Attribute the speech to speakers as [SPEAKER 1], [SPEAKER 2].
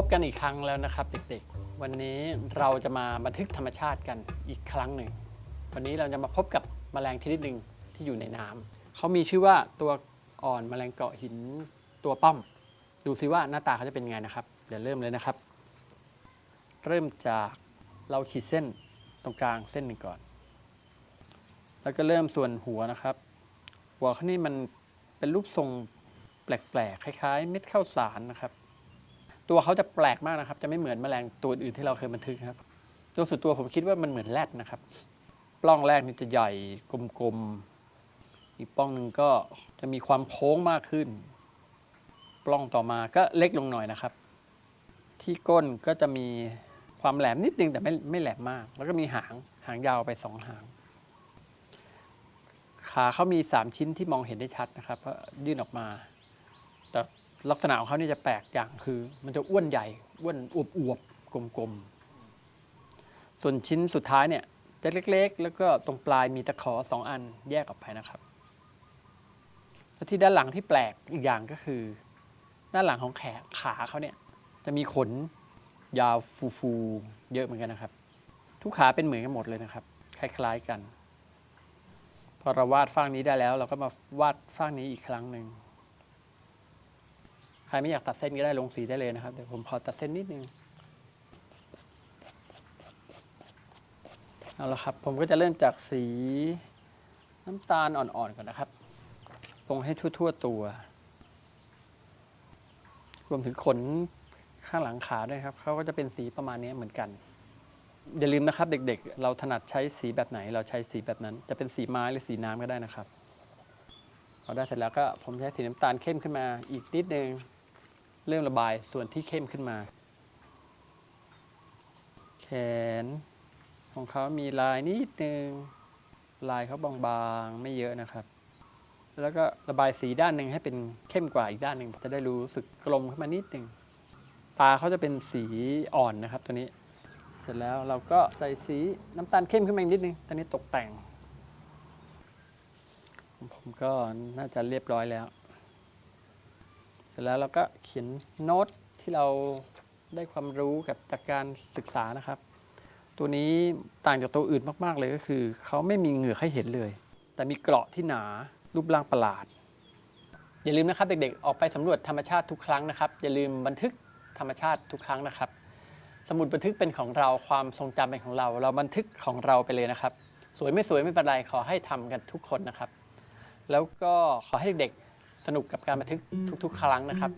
[SPEAKER 1] พบกันอีกครั้งแล้วนะครับเด็กๆ วันนี้เราจะมาบันทึกธรรมชาติกันอีกครั้งหนึ่ง วันนี้เราจะมาพบกับแมลงชนิดหนึ่งที่อยู่ในน้ำเขามีชื่อว่าตัวอ่อนแมลงเกาะหินตัวป้อม ดูซิว่าหน้าตาเขาจะเป็นไงนะครับ เดี๋ยวเริ่มเลยนะครับ เริ่มจากเราขีดเส้นตรงกลางเส้นหนึ่งก่อน แล้วก็เริ่มส่วนหัวนะครับ หัวเขานี่มันเป็นรูปทรงแปลกๆ คล้ายๆ เม็ดข้าวสารนะครับ ตัวเขาจะแปลกมากนะครับ จะไม่เหมือนแมลงตัวอื่นที่เราเคยบันทึกนะครับโดยส่วนตัวผมคิดว่ามันเหมือนแรดนะครับ ปล้องแรกนี่จะใหญ่กลมๆ อีกปล้องหนึ่งก็จะมีความโค้งมากขึ้น ปล้องต่อมาก็เล็กลงหน่อยนะครับ ที่ก้นก็จะมีความแหลมนิดนึงแต่ไม่ไม่แหลมมาก แล้วก็มีหางหางยาวไปสองหาง ขาเขามีสามชิ้นที่มองเห็นได้ชัดนะครับเพราะยื่นออกมา แต่ ลักษณะของเขาเนี่ยจะแปลกอย่างคือ มันจะอ้วนใหญ่อ้วนอวบอวบๆกลมๆ ส่วนชิ้นสุดท้ายเนี่ยจะเล็กๆ แล้วก็ตรงปลายมีตะขอสองอันแยกออกไปนะครับแล้วที่ด้านหลังที่แปลกอีกอย่างก็คือ ด้านหลังของแขนขาเขาเนี่ยจะมีขนยาวฟูๆเยอะเหมือนกันนะครับ ทุกขาเป็นเหมือนกันหมดเลยนะครับ คล้ายๆกัน พอเราวาดฟางนี้ได้แล้ว เราก็มาวาดฟางนี้อีกครั้งหนึ่ง ใครไม่อยากตัดเส้นก็ได้ลงสีได้เลยนะครับ เดี๋ยวผมขอตัดเส้นนิดนึง เอาละครับ ผมก็จะเริ่มจากสีน้ำตาลอ่อนๆก่อนนะครับตรงให้ทั่วๆตัว รวมถึงขนข้างหลังขาด้วยครับ เขาก็จะเป็นสีประมาณนี้เหมือนกัน อย่าลืมนะครับ เด็กๆ เราถนัดใช้สีแบบไหน เราใช้สีแบบนั้น จะเป็นสีไม้หรือสีน้ำก็ได้นะครับพอได้เสร็จแล้วก็ผมใช้สีน้ำตาลเข้มขึ้นมาอีกนิดนึง เริ่มระบายส่วนที่เข้มขึ้นมา แขนของเขามีลายนิดนึง ลายเขาบางๆ ไม่เยอะนะครับ แล้วก็ระบายสีด้านหนึ่งให้เป็นเข้มกว่าอีกด้านหนึ่งจะได้รู้สึกกลมขึ้นมานิดนึง ตาเขาจะเป็นสีอ่อนนะครับตัวนี้ เสร็จแล้วเราก็ใส่สีน้ำตาลเข้มขึ้นมาอีกนิดนึง ตอนนี้ตกแต่ง ผมก็น่าจะเรียบร้อยแล้ว สร็จแล้วเราก็เขียนโน้ตที่เราได้ความรู้กับจากการศึกษานะครับ ตัวนี้ต่างจากตัวอื่นมากๆเลยก็คือ เขาไม่มีเหงือกให้เห็นเลย แต่มีเกราะที่หนารูปร่างประหลาด อย่าลืมนะครับเด็กๆ ออกไปสำรวจธรรมชาติทุกครั้งนะครับ อย่าลืมบันทึกธรรมชาติทุกครั้งนะครับ สมุดบันทึกเป็นของเราความทรงจำเป็นของเรา เราบันทึกของเราไปเลยนะครับ สวยไม่สวยไม่เป็นไรขอให้ทำกันทุกคนนะครับ แล้วก็ขอให้เด็กๆ สนุกกับการบันทึกทุกๆ ครั้งนะครับ